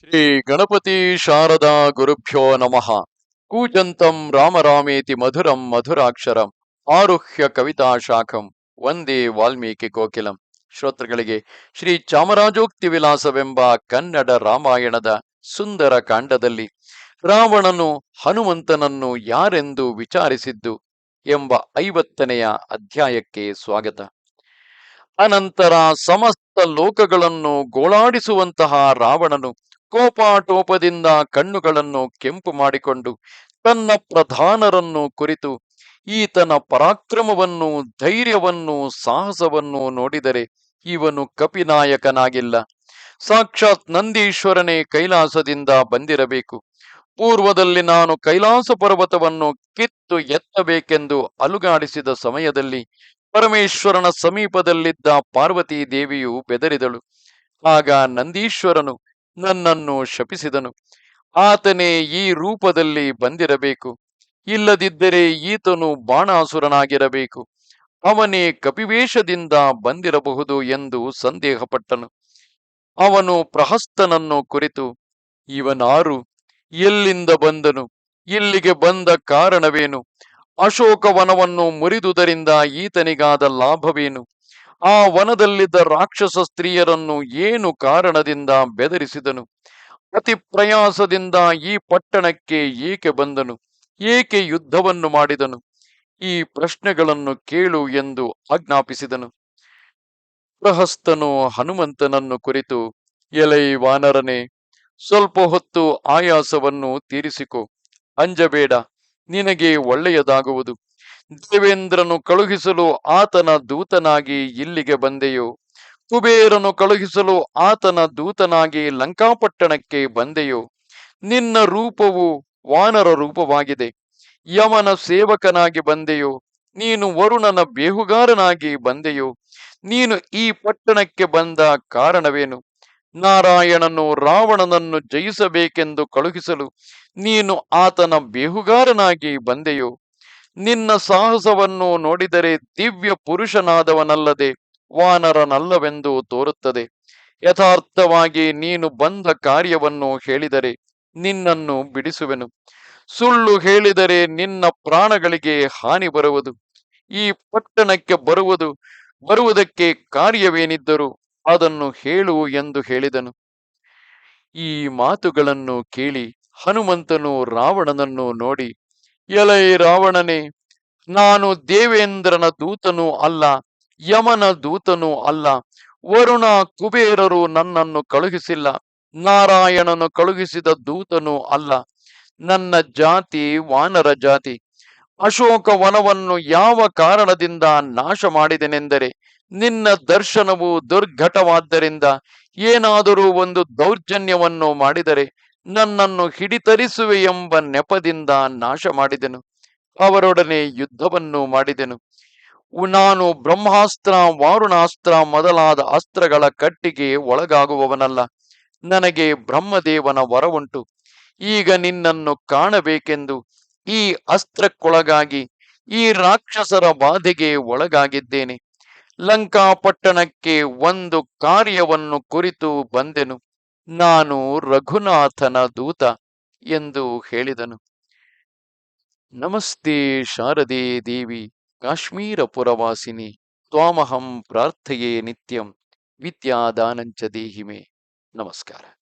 ಶ್ರೀ ಗಣಪತಿ ಶಾರದಾ ಗುರುಭ್ಯೋ ನಮಃ. ಕೂಜಂತಂ ರಾಮರಾಮೇತಿ ಮಧುರಂ ಮಧುರಾಕ್ಷರಂ. ಆರುಹ್ಯ ಕವಿತಾ ಶಾಖಂ. ವಂದೇ ವಾಲ್ಮೀಕಿ ಕೋಕಿಲಂ. ಶ್ರೋತೃಗಳಿಗೆ ಶ್ರೀ ಚಾಮರಾಜೋಕ್ತಿ ವಿಲಾಸವೆಂಬ ಕನ್ನಡ ರಾಮಾಯಣದ ಸುಂದರ ಕಾಂಡದಲ್ಲಿ ರಾವಣನು ಹನುಮಂತನನ್ನು ಯಾರೆಂದು ವಿಚಾರಿಸಿದ್ದು ಎಂಬ ಐವತ್ತನೆಯ ಅಧ್ಯಾಯಕ್ಕೆ ಸ್ವಾಗತ. ಅನಂತರ ಸಮಸ್ತ ಲೋಕಗಳನ್ನು ಗೋಳಾಡಿಸುವಂತಹ ರಾವಣನು ಕೋಪಾಟೋಪದಿಂದ ಕಣ್ಣುಗಳನ್ನು ಕೆಂಪು ಮಾಡಿಕೊಂಡು ತನ್ನ ಪ್ರಧಾನರನ್ನು ಕುರಿತು ಈತನ ಪರಾಕ್ರಮವನ್ನು, ಧೈರ್ಯವನ್ನು, ಸಾಹಸವನ್ನು ನೋಡಿದರೆ ಇವನು ಕಪಿನಾಯಕನಾಗಿಲ್ಲ. ಸಾಕ್ಷಾತ್ ನಂದೀಶ್ವರನೇ ಕೈಲಾಸದಿಂದ ಬಂದಿರಬೇಕು. ಪೂರ್ವದಲ್ಲಿ ನಾನು ಕೈಲಾಸ ಪರ್ವತವನ್ನು ಕಿತ್ತು ಎತ್ತಬೇಕೆಂದು ಅಲುಗಾಡಿಸಿದ ಸಮಯದಲ್ಲಿ ಪರಮೇಶ್ವರನ ಸಮೀಪದಲ್ಲಿದ್ದ ಪಾರ್ವತೀ ದೇವಿಯು ಬೆದರಿದಳು. ಆಗ ನಂದೀಶ್ವರನು ನನ್ನನ್ನು ಶಪಿಸಿದನು. ಆತನೇ ಈ ರೂಪದಲ್ಲಿ ಬಂದಿರಬೇಕು. ಇಲ್ಲದಿದ್ದರೆ ಈತನು ಬಾಣಾಸುರನಾಗಿರಬೇಕು. ಅವನೇ ಕಪಿವೇಶದಿಂದ ಬಂದಿರಬಹುದು ಎಂದು ಸಂದೇಹಪಟ್ಟನು. ಅವನು ಪ್ರಹಸ್ತನನ್ನು ಕುರಿತು, ಇವನಾರು? ಎಲ್ಲಿಂದ ಬಂದನು? ಇಲ್ಲಿಗೆ ಬಂದ ಕಾರಣವೇನು? ಅಶೋಕವನವನ್ನು ಮುರಿದುದರಿಂದ ಈತನಿಗಾದ ಲಾಭವೇನು? ಆ ವನದಲ್ಲಿದ್ದ ರಾಕ್ಷಸ ಸ್ತ್ರೀಯರನ್ನು ಏನು ಕಾರಣದಿಂದ ಬೆದರಿಸಿದನು? ಅತಿ ಪ್ರಯಾಸದಿಂದ ಈ ಪಟ್ಟಣಕ್ಕೆ ಏಕೆ ಬಂದನು? ಏಕೆ ಯುದ್ಧವನ್ನು ಮಾಡಿದನು? ಈ ಪ್ರಶ್ನೆಗಳನ್ನು ಕೇಳು ಎಂದು ಆಜ್ಞಾಪಿಸಿದನು. ಪ್ರಹಸ್ತನು ಹನುಮಂತನನ್ನು ಕುರಿತು, ಎಲೈ ವಾನರನೆ, ಸ್ವಲ್ಪ ಹೊತ್ತು ಆಯಾಸವನ್ನು ತೀರಿಸಿಕೊ. ಅಂಜಬೇಡ, ನಿನಗೆ ಒಳ್ಳೆಯದಾಗುವುದು. ದೇವೇಂದ್ರನು ಕಳುಹಿಸಲು ಆತನ ದೂತನಾಗಿ ಇಲ್ಲಿಗೆ ಬಂದೆಯು. ಕುಬೇರನು ಕಳುಹಿಸಲು ಆತನ ದೂತನಾಗಿ ಲಂಕಾಪಟ್ಟಣಕ್ಕೆ ಬಂದೆಯು. ನಿನ್ನ ರೂಪವು ವಾನರ ರೂಪವಾಗಿದೆ. ಯಮನ ಸೇವಕನಾಗಿ ಬಂದೆಯು. ನೀನು ವರುಣನ ಬೇಹುಗಾರನಾಗಿ ಬಂದೆಯು. ನೀನು ಈ ಪಟ್ಟಣಕ್ಕೆ ಬಂದ ಕಾರಣವೇನು? ನಾರಾಯಣನು ರಾವಣನನ್ನು ಜಯಿಸಬೇಕೆಂದು ಕಳುಹಿಸಲು ನೀನು ಆತನ ಬೇಹುಗಾರನಾಗಿ ಬಂದೆಯೋ. ನಿನ್ನ ಸಾಹಸವನ್ನು ನೋಡಿದರೆ ದಿವ್ಯ ಪುರುಷನಾದವನಲ್ಲದೆ ವಾನರನಲ್ಲವೆಂದು ತೋರುತ್ತದೆ. ಯಥಾರ್ಥವಾಗಿ ನೀನು ಬಂದ ಕಾರ್ಯವನ್ನು ಹೇಳಿದರೆ ನಿನ್ನನ್ನು ಬಿಡಿಸುವೆನು. ಸುಳ್ಳು ಹೇಳಿದರೆ ನಿನ್ನ ಪ್ರಾಣಗಳಿಗೆ ಹಾನಿ ಬರುವುದು. ಈ ಪಟ್ಟಣಕ್ಕೆ ಬರುವುದು, ಬರುವುದಕ್ಕೆ ಕಾರ್ಯವೇನಿದ್ದರೂ ಅದನ್ನು ಹೇಳು ಎಂದು ಹೇಳಿದನು. ಈ ಮಾತುಗಳನ್ನು ಕೇಳಿ ಹನುಮಂತನು ರಾವಣನನ್ನು ನೋಡಿ ಎಲೈ ರಾವಣನೇ, ನಾನು ದೇವೇಂದ್ರನ ದೂತನೂ ಅಲ್ಲ, ಯಮನ ದೂತನೂ ಅಲ್ಲ. ವರುಣ ಕುಬೇರರು ನನ್ನನ್ನು ಕಳುಹಿಸಿಲ್ಲ, ನಾರಾಯಣನು ಕಳುಹಿಸಿದ ದೂತನೂ ಅಲ್ಲ. ನನ್ನ ಜಾತಿ ವಾನರ ಜಾತಿ. ಅಶೋಕ ವನವನ್ನು ಯಾವ ಕಾರಣದಿಂದ ನಾಶ ಮಾಡಿದೆನೆಂದರೆ, ನಿನ್ನ ದರ್ಶನವು ದುರ್ಘಟವಾದ್ದರಿಂದ, ಏನಾದರೂ ಒಂದು ದೌರ್ಜನ್ಯವನ್ನು ಮಾಡಿದರೆ ನನ್ನನ್ನು ಹಿಡಿತರಿಸುವೆ ಎಂಬ ನೆಪದಿಂದ ನಾಶ ಮಾಡಿದೆನು ಅವರೊಡನೆ ಯುದ್ಧವನ್ನು ಮಾಡಿದೆನು. ನಾನು ಬ್ರಹ್ಮಾಸ್ತ್ರ, ವಾರುಣಾಸ್ತ್ರ ಮೊದಲಾದ ಅಸ್ತ್ರಗಳ ಕಟ್ಟಿಗೆ ಒಳಗಾಗುವವನಲ್ಲ. ನನಗೆ ಬ್ರಹ್ಮದೇವನ ವರವುಂಟು. ಈಗ ನಿನ್ನನ್ನು ಕಾಣಬೇಕೆಂದು ಈ ಅಸ್ತ್ರಕ್ಕೊಳಗಾಗಿ, ಈ ರಾಕ್ಷಸರ ಬಾಧೆಗೆ ಒಳಗಾಗಿದ್ದೇನೆ. ಲಂಕಾಪಟ್ಟಣಕ್ಕೆ ಒಂದು ಕಾರ್ಯವನ್ನು ಕುರಿತು ಬಂದೆನು. ನಾನು ರಘುನಾಥನ ದೂತ ಎಂದು ಹೇಳಿದನು. ನಮಸ್ತೆ ಶಾರದೆ ದೇವಿ, ಕಾಶ್ಮೀರ ಪುರವಾಸಿನಿ, ತ್ವಾಮಹಂ ಪ್ರಾರ್ಥೆಯೇ ನಿತ್ಯಂ ವಿದ್ಯಾದಾನಂಚ ದೇಹಿಮೆ. ನಮಸ್ಕಾರ.